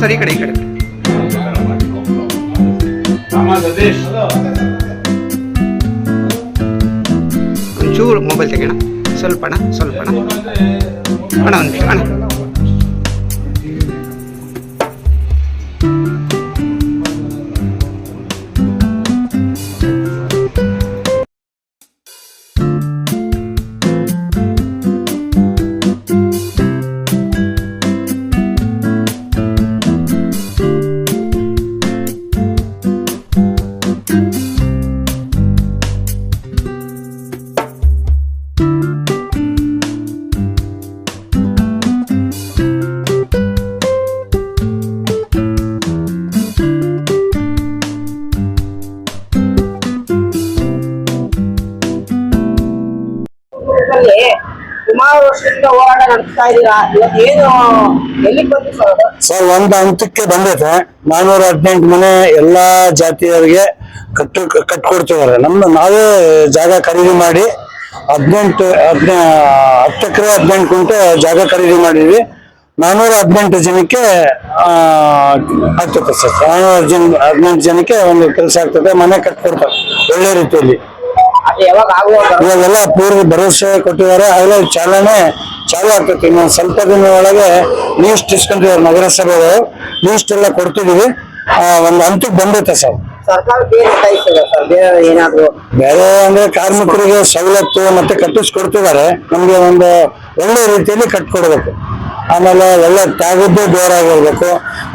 Sir ಈ ಕಡೆ ಈ ಕಡೆ ಒಂಚೂರು ಮೊಬೈಲ್ ತೆಗೋಣ ಸ್ವಲ್ಪ ಅಣ್ಣ ಸ್ವಲ್ಪ ಅಣ್ಣ ಅಣ್ಣ ಒಂದು ನಿಮಿಷ ಅಣ್ಣ ಅಲ್ಲಿ ಸುಮಾರು ವರ್ಷದಿಂದ ಹೋರಾಟ ನಡೆಸ್ತಾ ಇದ್ದೀರಾ ಇವತ್ತು ಏನು, ಎಲ್ಲಿಗೆ ಬಂತು ಸರ್? ಸರ್, ಒಂದು ಹಂತಕ್ಕೆ ಬಂದೈತೆ. ನಾನೂರ ಹದಿನೆಂಟು ಮನೆ ಎಲ್ಲಾ ಜಾತಿಯವರಿಗೆ ಕಟ್ಟು ಕಟ್ಕೊಡ್ತಿದ್ದಾರೆ ನಮ್ದು ನಾವೇ ಜಾಗ ಖರೀದಿ ಮಾಡಿ ಹದಿನೆಂಟು, ಹದಿನ, ಹತ್ತು ಎಕರೆ ಹದಿನೆಂಟು ಕುಂಟೆ ಜಾಗ ಖರೀದಿ ಮಾಡಿದ್ವಿ. ನಾನೂರ ಹದಿನೆಂಟು ಜನಕ್ಕೆ ಆಗ್ತದೆ ಸರ್. ನಾನೂರ ಜನ ಹದಿನೆಂಟು ಜನಕ್ಕೆ ಒಂದು ಕೆಲಸ ಆಗ್ತದೆ. ಮನೆ ಕಟ್ಕೊಡ್ತಾರೆ ಒಳ್ಳೆ ರೀತಿಯಲ್ಲಿ. ಇವಾಗೆಲ್ಲ ಪೂರ್ವ ಭರವಸೆ ಕೊಟ್ಟಿದ್ದಾರೆ. ಅದೆಲ್ಲ ಚಾಲನೆ ಚಾಲು ಆಗ್ತೈತಿ. ಇನ್ನೊಂದು ಸ್ವಲ್ಪ ದಿನ ಒಳಗೆ ಲೀಸ್ಟ್ ಇಸ್ಕೊಂತಿದ್ದಾರೆ ನಗರಸಭೆಗಳು ಲೀಸ್ಟ್ ಎಲ್ಲ ಕೊಡ್ತಿದೀವಿ. ಆ, ಒಂದು ಹಂತಕ್ಕೆ ಬಂದೈತೆ ಸರ್. ಬೇರೆ ಅಂದ್ರೆ ಕಾರ್ಮಿಕರಿಗೆ ಸವಲತ್ತು ಮತ್ತೆ ಕಟ್ಟಿಸ್ಕೊಡ್ತಿದ್ದಾರೆ. ನಮ್ಗೆ ಒಂದು ಒಳ್ಳೆ ರೀತಿಯಲ್ಲಿ ಕಟ್ಕೊಡ್ಬೇಕು. ಆಮೇಲೆ ಒಳ್ಳೆ ತ್ಯಾಗದ್ದು ಆಗಿರ್ಬೇಕು.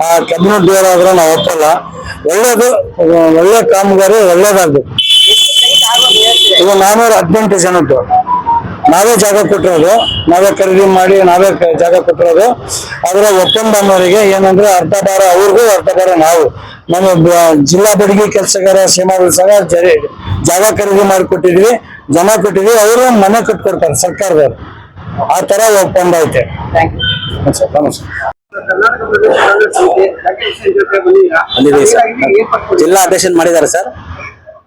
ಆ ಕಬ್ಬಿನ ಆದ್ರೆ ನಾವು ಒಪ್ಪಲ್ಲ. ಒಳ್ಳೇದು ಒಳ್ಳೆ ಕಾಮಗಾರಿ ಒಳ್ಳೇದಾಗ್ಬೇಕು. ಈಗ ನಾನೂರ ಹದಿನೆಂಟು ಜನದ್ದು. ನಾವೇ ಜಾಗ ಕೊಟ್ಟಿರೋದು ನಾವೇ ಖರೀದಿ ಮಾಡಿ ನಾವೇ ಜಾಗ ಕೊಟ್ಟಿರೋದು. ಅದರ ಒಪ್ಪಂದ ಅನ್ನೋರಿಗೆ ಏನಂದ್ರೆ ಅರ್ಧ ಭಾರ ಅವ್ರಿಗೂ ಅರ್ಧ ಭಾರ ನಾವು. ನಮ್ಮ ಜಿಲ್ಲಾ ಬಡಗಿ ಕೆಲಸಗಾರ ಸೀಮಾದಲ್ಲಿ ಸಹ ಜರಿ ಜಾಗ ಖರೀದಿ ಮಾಡಿ ಕೊಟ್ಟಿದ್ವಿ ಜನ ಕೊಟ್ಟಿದ್ವಿ ಅವರು ಮನೆ ಕಟ್ಕೊಡ್ತಾರೆ ಸರ್ಕಾರದವ್ರು. ಆ ತರ ಒಪ್ಪಂದ ಐತೆ. ನಮಸ್ಕಾರ? ಜಿಲ್ಲಾ ಅಧ್ಯಕ್ಷ ಮಾಡಿದ್ದಾರೆ ಸರ್.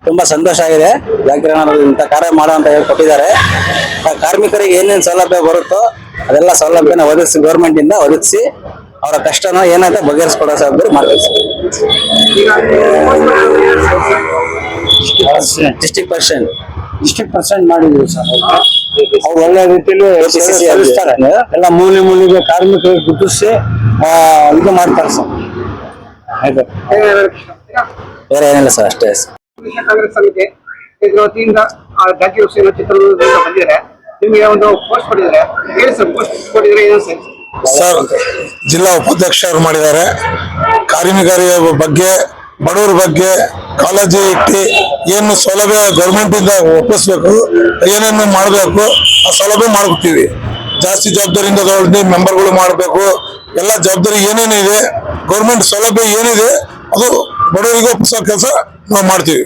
ತುಂಬಾ ಸಂತೋಷ ಆಗಿದೆ. ಜಾಗರಣ ಇಂಥ ಕಾರ್ಯ ಮಾಡೋ ಅಂತ ಹೇಳಿ ಕೊಟ್ಟಿದ್ದಾರೆ ಕಾರ್ಮಿಕರಿಗೆ ಏನೇನು ಸೌಲಭ್ಯ ಬರುತ್ತೋ ಅದೆಲ್ಲ ಸೌಲಭ್ಯನ ಒದಗಿಸಿ ಗೌರ್ಮೆಂಟ್ ಇಂದ ಒದಗಿಸಿ ಅವರ ಕಷ್ಟನ ಏನಂತ ಬಗೆಹರಿಸ್ಕೊಡೋ ಸಾಧ್ಯ ಈಗ ಡಿಸ್ಟಿಕ್ ಪರ್ಸೆಂಟ್ ಡಿಸ್ಟ್ರಿಕ್ಟ್ ಪರ್ಸೆಂಟ್ ಮಾಡಿದ್ವಿ ಸರ್. ಅವ್ರು ಒಳ್ಳೆ ರೀತಿಯಲ್ಲಿ ಸಲ್ಲಿಸ್ತಾರೆ. ಎಲ್ಲ ಮೂಲೆ ಮೂಲೆಗೆ ಕಾರ್ಮಿಕರಿಗೆ ಗುರುತಿಸಿ ಆ, ಇದು ಮಾಡ್ತಾರೆ ಸರ್. ಆಯ್ತು. ಬೇರೆ ಏನಿಲ್ಲ ಸರ್ ಅಷ್ಟೇ ಪ್ರದೇಶ ಕಾಂಗ್ರೆಸ್ ಸಮಿತಿ ಇದ್ರ ವತಿಯಿಂದ ಜಾತಿ ಹುಸೇನ ಚಿತ್ರದುರ್ಗದಿಂದ ಬಂದಿದ್ದಾರೆ. ನಿಮಗೆ ಒಂದು ಪೋಸ್ಟ್ ಕೊಟ್ಟಿದ್ದಾರೆ. ಹೇಳಿ ಸರ್ ಪೋಸ್ಟ್ ಕೊಟ್ಟಿದ್ರೆ ಏನು ಸರ್? ಸರ್, ಜಿಲ್ಲಾ ಉಪಾಧ್ಯಕ್ಷರು ಮಾಡಿದ್ದಾರೆ. ಕಾರ್ಯನಿಗಾರಿ ಬಗ್ಗೆ, ಬಡವರ ಬಗ್ಗೆ ಕಾಲೇಜಿ ಇಟ್ಟು ಏನು ಸೌಲಭ್ಯ ಗೌರ್ಮೆಂಟ್ ಇಂದ ಒಪ್ಪಿಸ್ಬೇಕು, ಏನೇನು ಮಾಡಬೇಕು, ಆ ಸೌಲಭ್ಯ ಮಾಡ್ಕೊತೀವಿ ಜಾಸ್ತಿ ಜವಾಬ್ದಾರಿಯಿಂದ ತಗೊಂಡು ಮೆಂಬರ್ಗಳು ಮಾಡಬೇಕು. ಎಲ್ಲ ಜವಾಬ್ದಾರಿ ಏನೇನಿದೆ, ಗೌರ್ಮೆಂಟ್ ಸೌಲಭ್ಯ ಏನಿದೆ, ಅದು ಬಡವರಿಗೆ ಒಪ್ಪಿಸೋ ಕೆಲಸ ನಾವು ಮಾಡ್ತೀವಿ